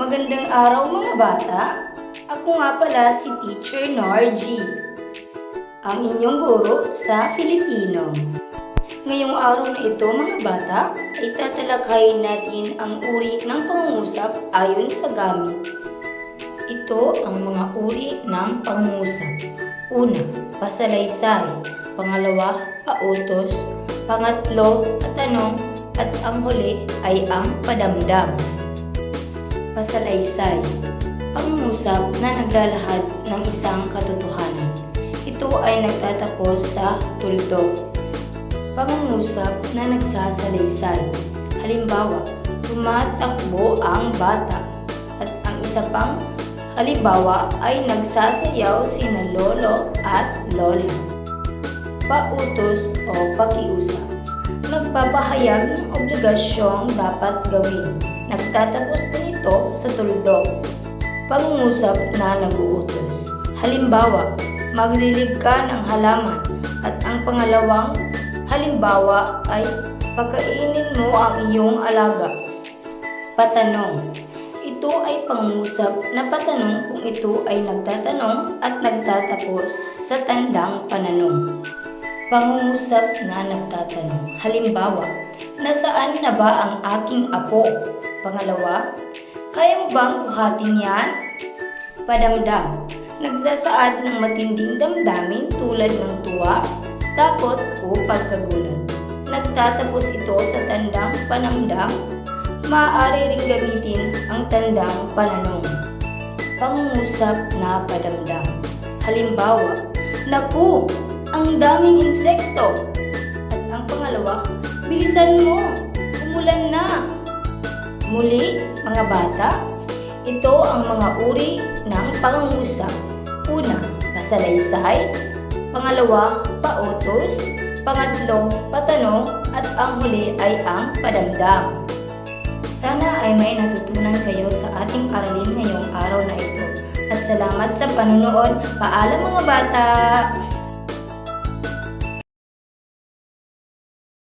Magandang araw mga bata. Ako nga pala si Teacher Norgy, ang inyong guro sa Filipino. Ngayong araw na ito mga bata ay tatalakayin natin ang uri ng pangungusap ayon sa gamit. Ito ang mga uri ng pangungusap. Una, pasalaysay. Pangalawa, pautos. Pangatlo, patanong. At ang huli ay ang padamdam. Pasalaysay. Pangungusap na naglalahad ng isang katotohanan. Ito ay nagtatapos sa tuldok. Pangungusap na nagsasalaysay. Halimbawa, tumatakbo ang bata. At ang isa pang halimbawa ay nagsasayaw sina lolo at lola. Pautos o pakiusap. Nagpapahayag ng obligasyong dapat gawin. Nagtatapos din ito sa tuldok. Pangungusap na nag-uutos. Halimbawa, maglilig ka ng halaman at ang pangalawang halimbawa ay pagkainin mo ang iyong alaga. Patanong. Ito ay pangungusap na patanong kung ito ay nagtatanong at nagtatapos sa tandang pananong. Pangungusap na nagtatanong. Halimbawa, nasaan na ba ang aking apo? Pangalawa, kaya mo bang buhatin yan? Padamdam. Nagsasaad ng matinding damdamin tulad ng tuwa, takot o pagkagulat. Nagtatapos ito sa tandang panamdam. Maaari ring gamitin ang tandang pananong. Pangungusap na padamdam. Halimbawa, Naku! Ang daming insekto! At ang pangalawa, bilisan mo! Umulan na! Muli, mga bata, ito ang mga uri ng pangungusap. Una, pasalaysay. Pangalawa, pautos. Pangatlo, patanong. At ang huli ay ang padamdam. Sana ay may natutunan kayo sa ating aralin ngayong araw na ito. At salamat sa panunood. Paalam mga bata!